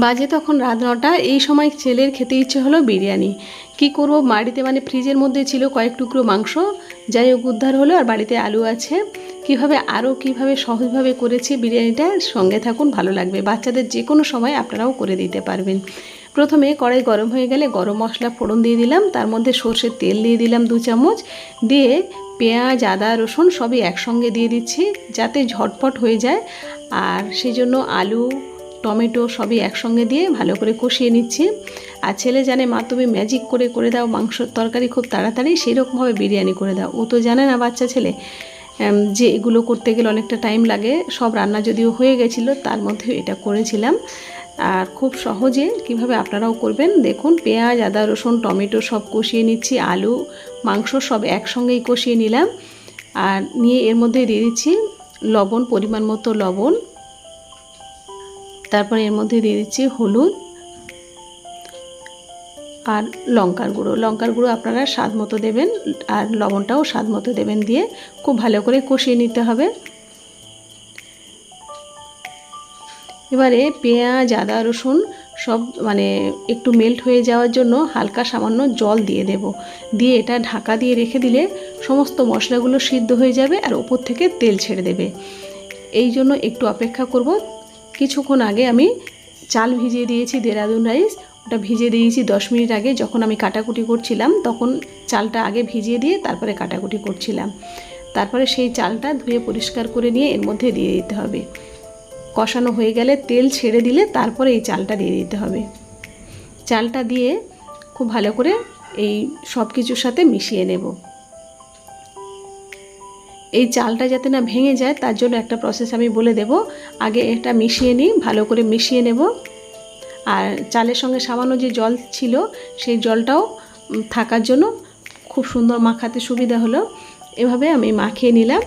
বাজে তখন রাত নটা, এই সময় ছেলের খেতে ইচ্ছে হলো বিরিয়ানি। কি করব? বাড়িতে মানে ফ্রিজের মধ্যে ছিল কয়েক টুকরো মাংস। যাই হোক, উদ্ধার হলো আর বাড়িতে আলু আছে। কীভাবে আরও কীভাবে সহজভাবে করেছি বিরিয়ানিটা সঙ্গে থাকুন, ভালো লাগবে। বাচ্চাদের যে কোনো সময় আপনারাও করে দিতে পারবেন। প্রথমে কড়াই গরম হয়ে গেলে গরম মশলা ফোড়ন দিয়ে দিলাম। তার মধ্যে সর্ষের তেল দিয়ে দিলাম দু চামচ। দিয়ে পেঁয়াজ, আদা, রসুন সবই একসঙ্গে দিয়ে দিচ্ছি যাতে ঝটপট হয়ে যায়। আর সেই জন্য আলু টমেটো সবই একসঙ্গে দিয়ে ভালো করে কষিয়ে নিচ্ছি। আর ছেলে জানে, মা, তুমি ম্যাজিক করে করে দাও মাংসর তরকারি খুব তাড়াতাড়ি সেই রকমভাবে বিরিয়ানি করে দাও। ও তো জানে না বাচ্চা ছেলে যে এগুলো করতে গেলে অনেকটা টাইম লাগে। সব রান্না যদিও হয়ে গেছিল, তার মধ্যে এটা করেছিলাম। আর খুব সহজে কীভাবে আপনারাও করবেন, দেখুন, পেঁয়াজ, আদা, রসুন, টমেটো সব কষিয়ে নিচ্ছি, আলু, মাংস সব একসঙ্গেই কষিয়ে নিলাম। আর নিয়ে এর মধ্যে দিয়ে দিচ্ছি লবণ, পরিমাণ মতো লবণ। তারপরে এর মধ্যে দিয়ে দিচ্ছি হলুদ আর লঙ্কার গুঁড়ো। লঙ্কার গুঁড়ো আপনারা স্বাদ মতো দেবেন আর লবণটাও স্বাদ মতো দেবেন দিয়ে খুব ভালো করে কষিয়ে নিতে হবে। এবারে পেঁয়াজ, আদা, রসুন সব মানে একটু মেল্ট হয়ে যাওয়ার জন্য হালকা সামান্য জল দিয়ে দেব। দিয়ে এটা ঢাকা দিয়ে রেখে দিলে সমস্ত মশলাগুলো সিদ্ধ হয়ে যাবে আর ওপর থেকে তেল ছেড়ে দেবে। এই জন্য একটু অপেক্ষা করব। কিছুক্ষণ আগে আমি চাল ভিজিয়ে দিয়েছি দেরাদুন রাইস, ওটা ভিজিয়ে দিয়েছি দশ মিনিট আগে। যখন আমি কাটাকুটি করছিলাম, তখন চালটা আগে ভিজিয়ে দিয়ে তারপরে কাটাকুটি করছিলাম। তারপরে সেই চালটা ধুয়ে পরিষ্কার করে নিয়ে এর মধ্যে দিয়ে দিতে হবে। কষানো হয়ে গেলে তেল ছেড়ে দিলে তারপরে এই চালটা দিয়ে দিতে হবে। চালটা দিয়ে খুব ভালো করে এই সব কিছুর সাথে মিশিয়ে নেব। এই চালটা যাতে না ভেঙে যায়, তার জন্য একটা প্রসেস আমি বলে দেব। আগে এটা মিশিয়ে নিই, ভালো করে মিশিয়ে নেব। আর চালের সঙ্গে সামান্য যে জল ছিল, সেই জলটাও থাকার জন্য খুব সুন্দর মাখাতে সুবিধা হলো। এভাবে আমি মাখিয়ে নিলাম।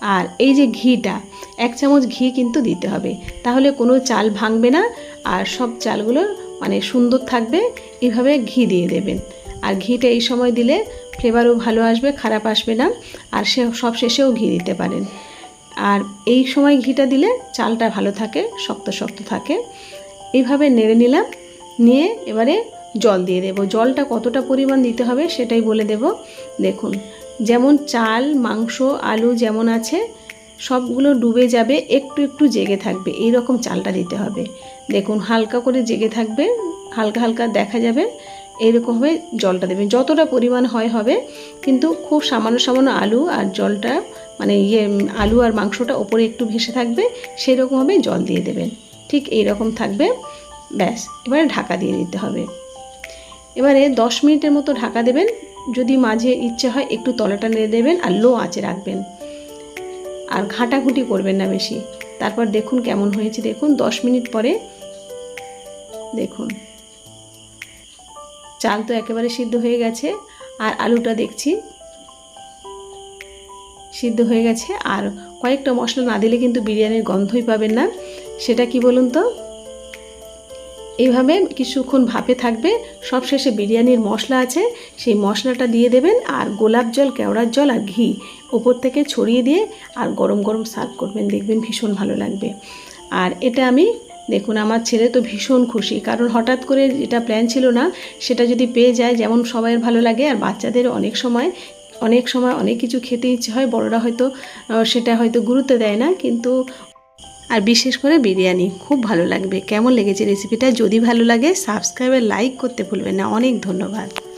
আর এই যে ঘিটা, এক চামচ ঘি কিন্তু দিতে হবে। তাহলে কোনো চাল ভাঙবে না, আর সব চালগুলো মানে সুন্দর থাকবে। এভাবে ঘি দিয়ে দেবেন। আর ঘিটা এই সময় দিলে ফ্লেভারও ভালো আসবে, খারাপ আসবে না। আর সে সব শেষেও ঘি দিতে পারেন। আর এই সময় ঘিটা দিলে চালটা ভালো থাকে, শক্ত শক্ত থাকে। এইভাবে নেড়ে নিলাম, নিয়ে এবারে জল দিয়ে দেব। জলটা কতটা পরিমাণ দিতে হবে সেটাই বলে দেব। দেখুন, যেমন চাল, মাংস, আলু যেমন আছে, সবগুলো ডুবে যাবে, একটু একটু জেগে থাকবে। এই রকম চালটা দিতে হবে। দেখুন, হালকা করে জেগে থাকবে, হালকা হালকা দেখা যাবে। এইরকমভাবে জলটা দেবেন যতটা পরিমাণ হয় হবে, কিন্তু খুব সামান্য সামান্য আলু আর জলটা মানে ইয়ে আলু আর মাংসটা ওপরে একটু ভেসে থাকবে সেই রকমভাবে জল দিয়ে দেবেন। ঠিক এই রকম থাকবে। ব্যাস, এবারে ঢাকা দিয়ে দিতে হবে। এবারে দশ মিনিটের মতো ঢাকা দেবেন। যদি মাঝে ইচ্ছে হয় একটু তলাটা নেড়ে দেবেন আর লো আঁচে রাখবেন। আর ঘাঁটাঘুঁটি করবেন না বেশি। তারপর দেখুন কেমন হয়েছে। দেখুন, দশ মিনিট পরে, দেখুন। চাল তো একেবারে সিদ্ধ হয়ে গেছে, আর আলুটা দেখছি। সিদ্ধ হয়ে গেছে, আর কয়েকটা মশলা না দিলে কিন্তু বিরিয়ানির গন্ধই পাবেন না। সেটা কি বলুন তো? এইভাবে কিছুক্ষণ ভাপে থাকবে সব শেষে বিরিয়ানির মশলা আছে, সেই মশলাটা দিয়ে দেবেন, আর গোলাপ জল, কেওড়ার জল আর ঘি ওপর থেকে ছড়িয়ে দিয়ে, আর গরম গরম সার্ভ করবেন, দেখবেন ভীষণ ভালো লাগবে। আর এটা আমি দেখুন, আমার ছেলে তো ভীষণ খুশি। কারণ হঠাৎ করে যেটা প্ল্যান ছিল না, সেটা যদি পেয়ে যায়, যেমন সবাইয়ের ভালো লাগে, আর বাচ্চাদের অনেক সময় অনেক সময় অনেক কিছু খেতে ইচ্ছে হয়, বড়রা হয়তো সেটা হয়তো গুরুত্ব দেয় না, কিন্তু আর বিশেষ করে বিরিয়ানি, খুব ভালো লাগবে। কেমন লেগেছে রেসিপিটা যদি ভালো লাগে সাবস্ক্রাইব আর লাইক করতে ভুলবেন না। অনেক ধন্যবাদ।